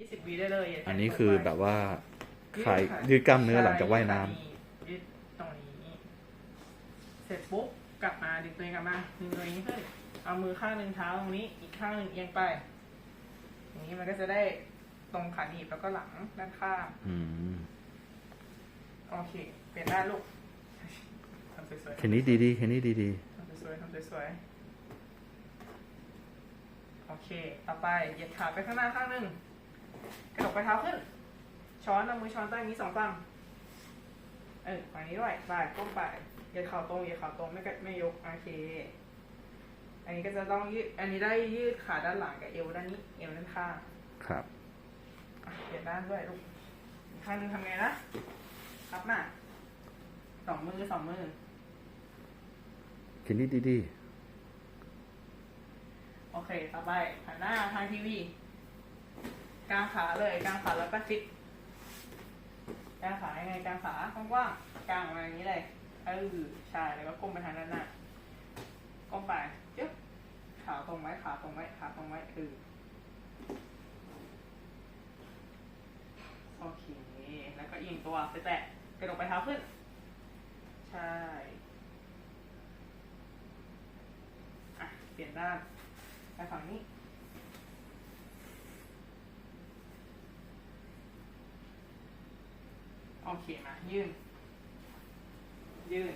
ยี่สิบวิได้เลยย่าอันนี้แทงคือไปแบบว่ายืดคลายค่ะยืดกล้ามเนื้อหลังจากว่ายน้ำใช่ยืดตรงนี้ เสร็จปุ๊บกลับมาดึงตัวเองกลับมาดึงตัวเองขึ้น เอามือข้างหนึ่งเท้าตรงนี้ อีกข้างหนึ่งเอียงไป อย่างนี้มันก็จะได้ตรงขาหนีบแล้วก็หลังด้านข้างอืมโอเค เปลี่ยนด้านลูกทำสวยๆแค่นี้ดีๆแค่นี้ดีทำสวยๆทำสวยๆโอเค ต่อไปเหยียดขาไปข้างหน้าข้างหนึ่ง กระดกไปเท้าขึ้น ช้อนเอามือช้อนใต้นี้สองฝั่งเออฝั่งนี้ด้วยไปก้มไปเหยียดเข่าตรงเหยียดเข่าตรงไม่กระไม่ยกโอเค อันนี้ก็จะต้องยืด อันนี้ได้ยืดขาด้านหลังกับเอวด้านนี้ เอวด้านข้างๆครับอะเปลี่ยนด้านด้วยลูกอีกข้างหนึงทำไงนะรับมาสองมือสองมือแค่นี้ดีโอเค ต่อไปหันหน้าทางทีวี กางขาเลยกางขาแล้วก็ฟิตกางขายังไงกางขากว้างๆกางมาอย่างนี้เลยเออใช่แล้วก็ก้มไปทางด้านหน้าก้มไปเจ๊บขาตรงไว้ขาตรงไว้ขาตรงไว้คือโอเคแล้วก็เอียงตัวไปแตะกระดกไปเท้าขึ้น ใช่อะเปลี่ยนด้านไปฝั่งนี้ โอเคมายื่น ยื่น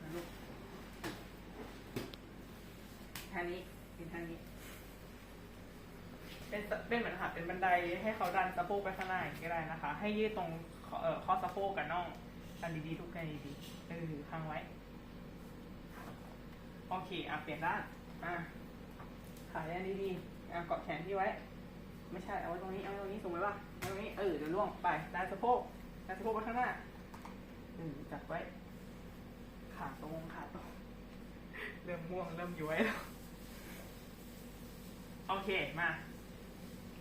มาลูกท่านี้เป็นท่านี้ เป็นเป็นเหมือนค่ะเป็นบันไดให้เขาดันสะโพกไปข้างหน้าอย่างนี้ก็ได้นะคะ ให้ยืดตรงข้อเอ่อข้อสะโพกกับน่องดันดีๆทุกกันดีๆเออค้างไว้ โอเค อะเปลี่ยนด้าน อะขาแน่นดีๆอะเกาะแขนที่ไว้ ไม่ใช่เอาไว้ตรงนี้เอาไว้ตรงนี้สูงไว้ป่ะเอาไว้ตรงนี้เออเดี๋ยวล่วงไปด้านสะโพกด้านสะโพกไปข้างหน้าอืมจับไว้ ขาตรงขาตรงเริ่มม่วงเริ่มย้วยแล้วโอเคมา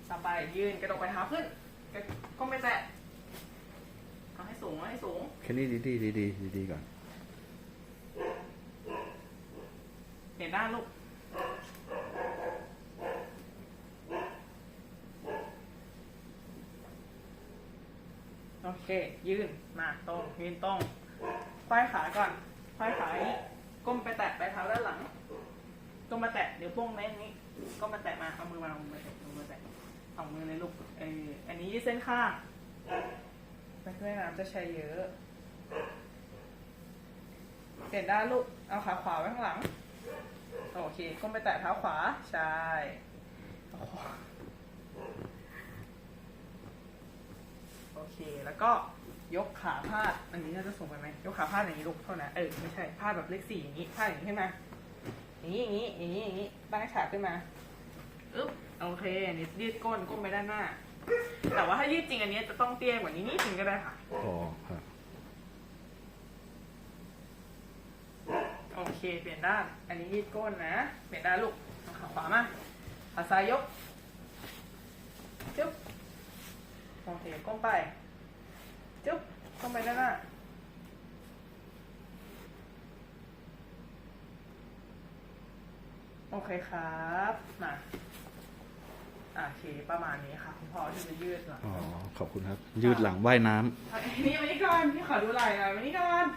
ต่อไปยืนกระดกไปเท้าขึ้นกระก้มไปแตะเอาให้สูงเอาให้สูงๆแค่นี้ดีๆดีๆดีๆก่อนเปลี่ยนด้านลูก โอเค ยืนมาตรงยืนตรงควายขาก่อนควายข่างนี้ก้มไปแตะไปเท้าด้านหลังก้มมาแตะเดี๋ยวโป้งเน้นนี้ก้มมาแตะมาเอามือมาเอามือมาแตะเอามือมาแตะสองมือเลยลูกเอออันนี้ยืดเส้นข้างไปแม่น้ำจะใช้เยอะเปลี่ยนด้านลูกเอาขาขวาไว้ข้างหลัง โอเคก้มไปแตะเท้าขวาใช่ อาขวาโอเค แล้วก็ยกขาพาด อันนี้น่าจะส่งไปไหมยกขาพาดอย่างนี้ลูกเท่านั้นเออไม่ใช่พาดแบบเลขสี่อย่างนี้พาดอย่างนี้ขึ้นมาอย่างนี้อย่างนี้อย่างนี้อย่างนี้ตั้งฉากขึ้นมาอึ๊บโอเคอันนี้ยืดก้นก้มไปด้านหน้า แต่ว่าถ้ายืดจริงอันนี้จะต้องเตี้ยกว่านี้นิดนึงก็ได้ค่ะอ๋อครับ โอเค เปลี่ยนด้าน อันนี้ยืดก้นนะ เปลี่ยนด้านลูกเอาขาขวามาขาซ้ายยก จุ๊บ โอเค ก้มไป จุ๊บก้มไปด้านหน้าโอเคครับมาอะโอเคประมาณนี้ค่ะ คุณพ่อที่จะยืดหลังอ๋อ ขอบคุณครับ ยืดหลังว่ายน้ำนี่มานี่ก่อนพี่ขอดูไหล่หน่อยมานี่ก่อน